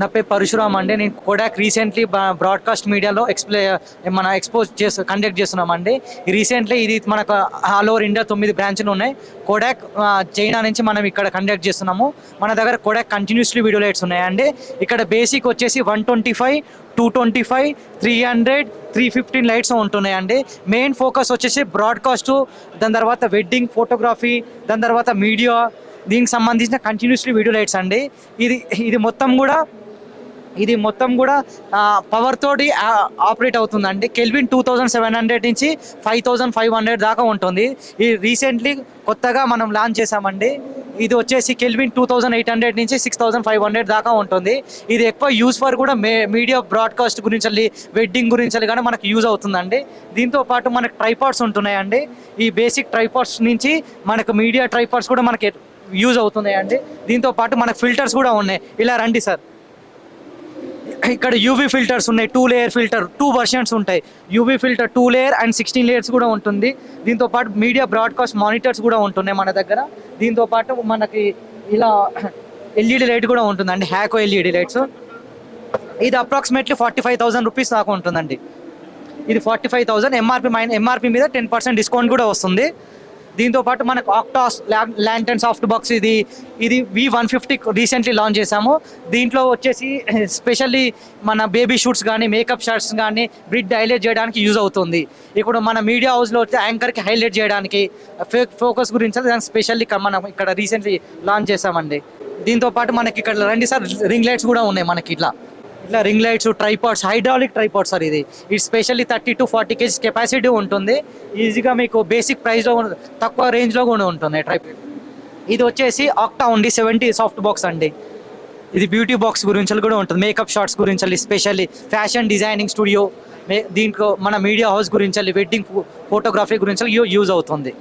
నా పేరు పరశురామ్ అండి. నేను కోడాక్ రీసెంట్లీ బ్రాడ్కాస్ట్ మీడియాలో ఎక్స్ప్లే మన ఎక్స్పోజ్ చేసి కండక్ట్ చేస్తున్నామండి రీసెంట్లీ ఇది మనకు ఆల్ ఓవర్ ఇండియా తొమ్మిది బ్రాంచ్లు ఉన్నాయి. కోడాక్ చైనా నుంచి మనం ఇక్కడ కండక్ట్ చేస్తున్నాము. మన దగ్గర కోడాక్ కంటిన్యూస్లీ వీడియో లైట్స్ ఉన్నాయండి. ఇక్కడ బేసిక్ వచ్చేసి one twenty five two twenty five three hundred three fifteen lights ఉంటున్నాయండి. మెయిన్ ఫోకస్ వచ్చేసి బ్రాడ్కాస్ట్ దాని తర్వాత వెడ్డింగ్ ఫోటోగ్రఫీ దాని తర్వాత మీడియా దీనికి సంబంధించిన కంటిన్యూస్లీ వీడియో లైట్స్ అండి. ఇది ఇది మొత్తం కూడా ఇది మొత్తం కూడా పవర్ తోటి ఆపరేట్ అవుతుందండి. Kelvin two thousand seven hundred నుంచి ఫైవ్ థౌజండ్ ఫైవ్ హండ్రెడ్ దాకా ఉంటుంది. ఈ రీసెంట్లీ కొత్తగా మనం లాంచ్ చేసామండి ఇది వచ్చేసి Kelvin two thousand eight hundred నుంచి సిక్స్ థౌజండ్ ఫైవ్ హండ్రెడ్ దాకా ఉంటుంది. ఇది ఎక్కువ యూజ్ ఫర్ కూడా మే మీడియా బ్రాడ్కాస్ట్ గురించి వెడ్డింగ్ గురించి కానీ మనకు యూజ్ అవుతుందండి. దీంతో పాటు మనకు ట్రైపాడ్స్ ఉంటున్నాయండి. ఈ బేసిక్ ట్రైపాడ్స్ నుంచి మనకు మీడియా ట్రైపాడ్స్ కూడా మనకి యూజ్ అవుతున్నాయండి. దీంతో పాటు మనకు ఫిల్టర్స్ కూడా ఉన్నాయి. ఇలా రండి సార్. ఇక్కడ యూవీ ఫిల్టర్స్ ఉన్నాయి. Two layer filter two versions ఉంటాయి. UV filter two layer and sixteen layers కూడా ఉంటుంది. దీంతో పాటు మీడియా బ్రాడ్కాస్ట్ మానిటర్స్ కూడా ఉంటున్నాయి మన దగ్గర. దీంతో పాటు మనకి ఇలా ఎల్ఈడి లైట్ కూడా ఉంటుందండి. హ్యాకో ఎల్ఈడి లైట్స్ ఇది approximately forty five thousand rupees దాకా ఉంటుందండి. ఇది ఫార్టీ ఫైవ్ థౌసండ్ ఎంఆర్పి మైన ఎంఆర్పి మీద టెన్ పర్సెంట్ డిస్కౌంట్ కూడా వస్తుంది. దీంతో పాటు మనకు ఆక్టాస్ ల్యాంటన్ సాఫ్ట్ బాక్స్ ఇది ఇది V one fifty recently launch చేసాము దీంట్లో వచ్చేసి స్పెషల్లీ మన బేబీ షూట్స్ కానీ మేకప్ షార్ట్స్ కానీ బ్రిడ్ హైలైట్ చేయడానికి యూజ్ అవుతుంది. ఇప్పుడు మన మీడియా హౌస్లో వచ్చే యాంకర్కి హైలైట్ చేయడానికి ఫోకస్ గురించి దానికి స్పెషల్లీ మనం ఇక్కడ రీసెంట్లీ లాంచ్ చేసామండి దీంతో పాటు మనకి ఇక్కడ రండి సార్ రింగ్ లైట్స్ కూడా ఉన్నాయి మనకి ఇట్లా. ఇట్లా ring lights tripods hydraulic tripod sir ఇది. ఇది specially thirty to forty KGs capacity ఉంటుంది. ఈజీగా మీకు బేసిక్ ప్రైస్లో తక్కువ రేంజ్లో కూడా ఉంటుంది ట్రైపాడ్ ఇది వచ్చేసి ఆక్టా ఉంది సెవెంటీ సాఫ్ట్ బాక్స్ అండి. ఇది బ్యూటీ బాక్స్ గురించి కూడా ఉంటుంది. మేకప్ షార్ట్స్ గురించి స్పెషల్లీ ఫ్యాషన్ డిజైనింగ్ స్టూడియో దీంట్లో మన మీడియా హౌస్ గురించి వెడ్డింగ్ ఫోటోగ్రఫీ గురించి యూజ్ అవుతుంది.